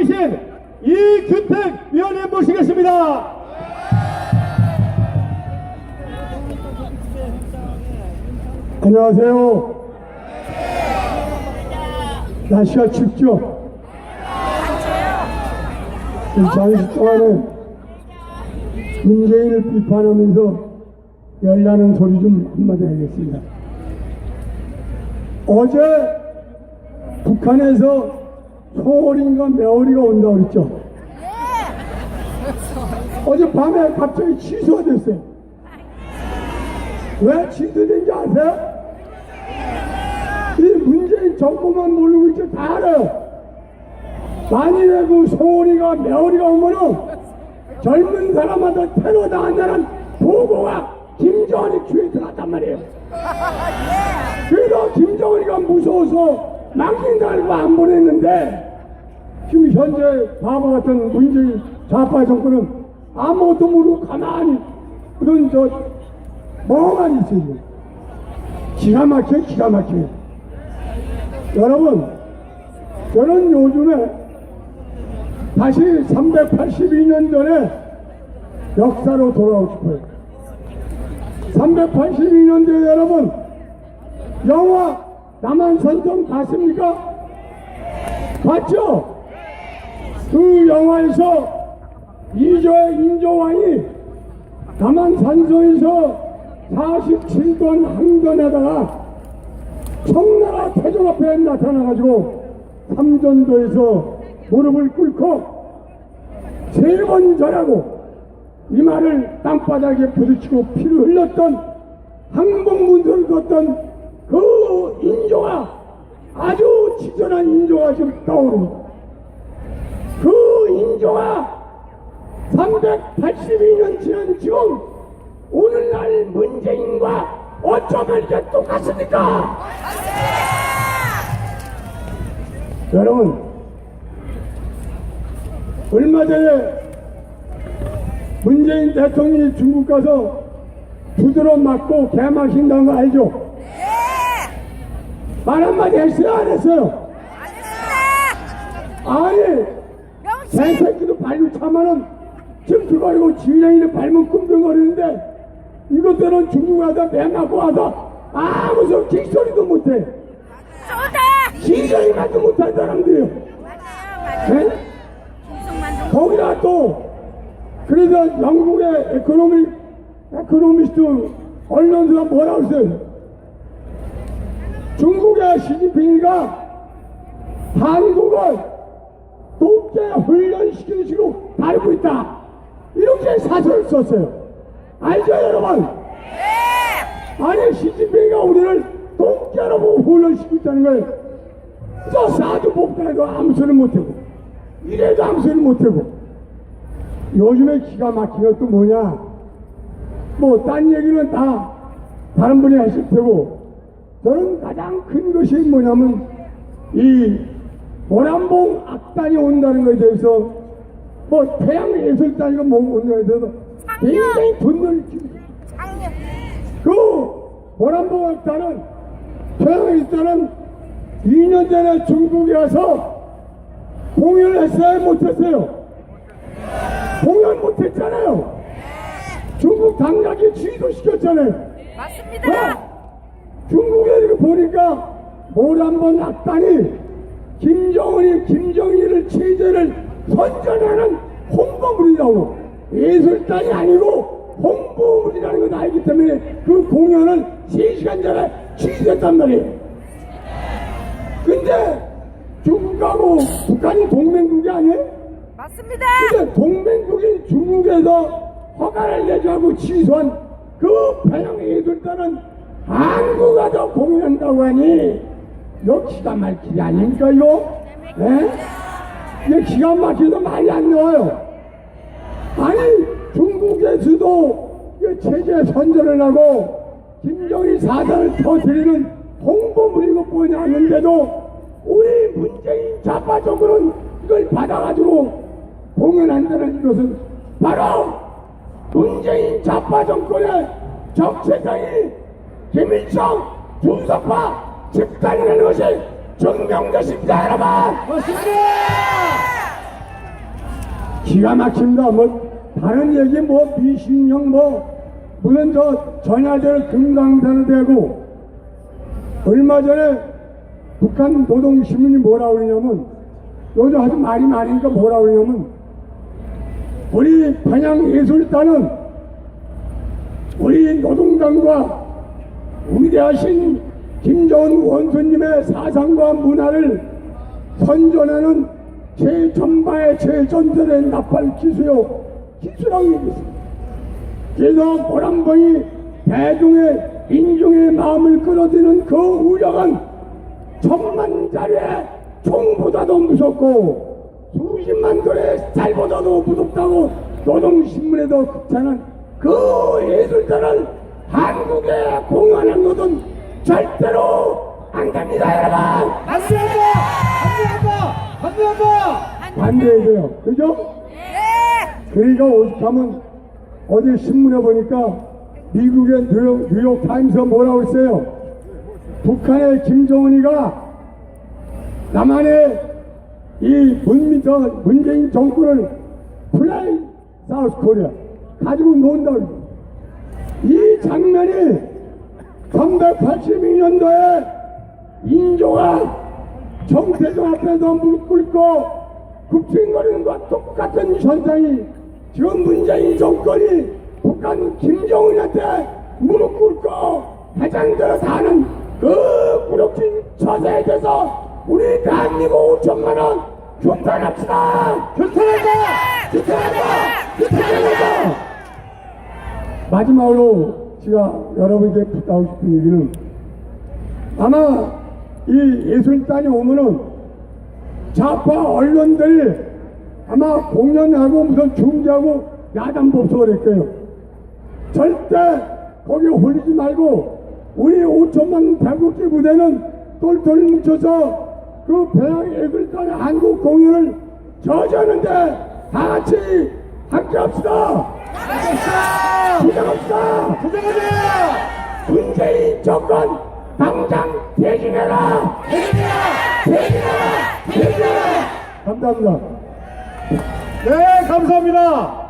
계신 이규택 위원님 모시겠습니다. 안녕하세요. 날씨가 춥죠? 이 잠시 동안에 문재인을 비판하면서 열나는 소리 좀 한마디 하겠습니다. 어제 북한에서 소월인가 매월이가 온다고 그랬죠? 어제 밤에 갑자기 취소가 됐어요. 왜 취소된지 아세요? 이 문재인 정부만 모르고 있지 다 알아요. 만일에 그 소월이가 매월이가 오면은 젊은 사람한테 테러 당한다는 보고가 김정은이 귀에 들어갔단 말이에요. 그래서 김정은이가 무서워서 막힌다 알고 안 보냈는데 지금 현재 바보 같은 문재인 좌파 정권은 아무것도 모르고 가만히 그런 저 멍하니 있어요. 기가 막혀 기가 막혀. 여러분 저는 요즘에 다시 382년 전에 역사로 돌아오고 싶어요. 382년도에 여러분 영화 남한산성 봤습니까? 봤죠? 그 영화에서 이조의 인조왕이 남한산성에서 47번 항전하다가 청나라 태종 앞에 나타나가지고 삼전도에서 무릎을 꿇고 세 번 절하고 이마를 땅바닥에 부딪히고 피를 흘렸던 항복문서를 뒀던 그 인조가 아주 치졸한 인조가 지금 떠오릅니다. 그 인조가 382년 지난 지금 오늘날 문재인과 어쩌면 이게 똑같습니까? 여러분 얼마 전에 문재인 대통령이 중국 가서 두드러 맞고 개막신다는 거 알죠? 말 한마디 했어요 안 했어요? 아니 개새끼도 발로 차면은 찜투거리고 지휘장이를 밟으면 끔병거리는데 이것들은 중국 가다 매 맞고 와서 아무 소리 킥소리도 못해. 지휘장이만도 못한 사람들이요. 네? 거기다 또 그래서 영국의 에코노미 에코노미스트 언론사가 뭐라고 했어요? 중국의 시진핑이가 한국을 독재 훈련시키는 식으로 다루고 있다. 이렇게 사설을 썼어요. 알죠, 여러분? 아니, 시진핑이가 우리를 독재로 훈련시키고 있다는 걸, 저 사주 법가에도 아무 소리 못하고, 이래도 아무 소리 못하고, 요즘에 기가 막힌 것도 뭐냐? 뭐, 딴 얘기는 다 다른 분이 하실 테고, 저는 가장 큰 것이 뭐냐면, 이 모란봉 악단이 온다는 것에 대해서, 뭐, 태양예술단이가 뭐 온다는 것에 대해서 굉장히 분노를 그 모란봉 악단은 태양예술단은 2년 전에 중국에 와서 공연을 했어요? 못했어요? 공연 못했잖아요. 중국 당락이 취소시켰잖아요. 맞습니다. 어? 보니까 모란번 악단이 김정은이 김정일을 체제를 선전하는 홍보물이라고 예술단이 아니고 홍보물이라는 걸 알기 때문에 그 공연을 3시간 전에 취소했단 말이에요. 근데 중국하고 북한이 동맹국이 아니에요? 맞습니다. 근데 동맹국인 중국에서 허가를 내주하고 취소한 그 평양예술단은 한국가 더 공연한다고 하니 기가 막히지 이거? 예? 이게 기가 막혀서 말이 안 나와요 아니 중국에서도 이 체제 선전을 하고 김정일 사단을 터뜨리는 홍보물이고 뭐냐 하는데도 우리 문재인 좌파 정부는 이걸 받아가지고 공연한다는 이것은 바로 문재인 좌파 정권의 정체성이 김일성 주석파 집단이라는 것이 증명됐습니다 여러분 맞습니다. 기가 막힙니다. 뭐 다른 얘기 뭐 미신령 뭐 무슨 저 전야절 금강산을 대고 얼마 전에 북한 노동신문이 뭐라 그러냐면 요즘 아주 말이 많으니까 뭐라 그러냐면 우리 평양예술단은 우리 노동당과 위대하신 김정은 원수님의 사상과 문화를 선전하는 최전방의 최전설의 나팔 기수요 기수라고 얘기했습니다. 그래서 보람봉이 대중의 인중의 마음을 끌어들이는 그 우력은 천만짜리의 총보다도 무섭고 수십만 돌의 쌀보다도 무섭다고 노동신문에도 극찬한 그 예술단을 한국에 공연한 것은 절대로 안 됩니다 여러분 반대한다! 반대한다! 돼요 그죠? 네. 그러니까 오죽하면 어제 신문에 보니까 미국의 뉴욕, 뉴욕 타임스가 뭐라고 했어요? 북한의 김정은이가 남한의 이 문민, 저 문재인 정권을 플레이 사우스 코리아 가지고 논다고 이 장면이 382년도에 인조가 정태종 앞에서 무릎 꿇고 굽신거리는 것과 똑같은 현상이 지금 문재인 정권이 북한 김정은한테 무릎 꿇고 해장들어 사는 그 굴욕진 처세에 대해서 우리 대한민국 5천만 원 규탄합시다! 규탄한다! 규탄한다! 규탄한다! 마지막으로 제가 여러분께 부탁하고 싶은 얘기는 아마 이 예술단이 오면은 좌파 언론들이 아마 공연하고 무슨 중지하고 야단 법석을 했거요 절대 거기 홀리지 말고 우리 5천만 태국기 부대는 똘똘 뭉쳐서 그 배양 예술단의 한국 공연을 저지하는데 다 같이 함께 합시다. 부정합시다. 부정하자! 문재인 정권 당장 퇴진해라! 퇴진해라! 퇴진해라! 퇴진해라! 감사합니다. 네, 감사합니다.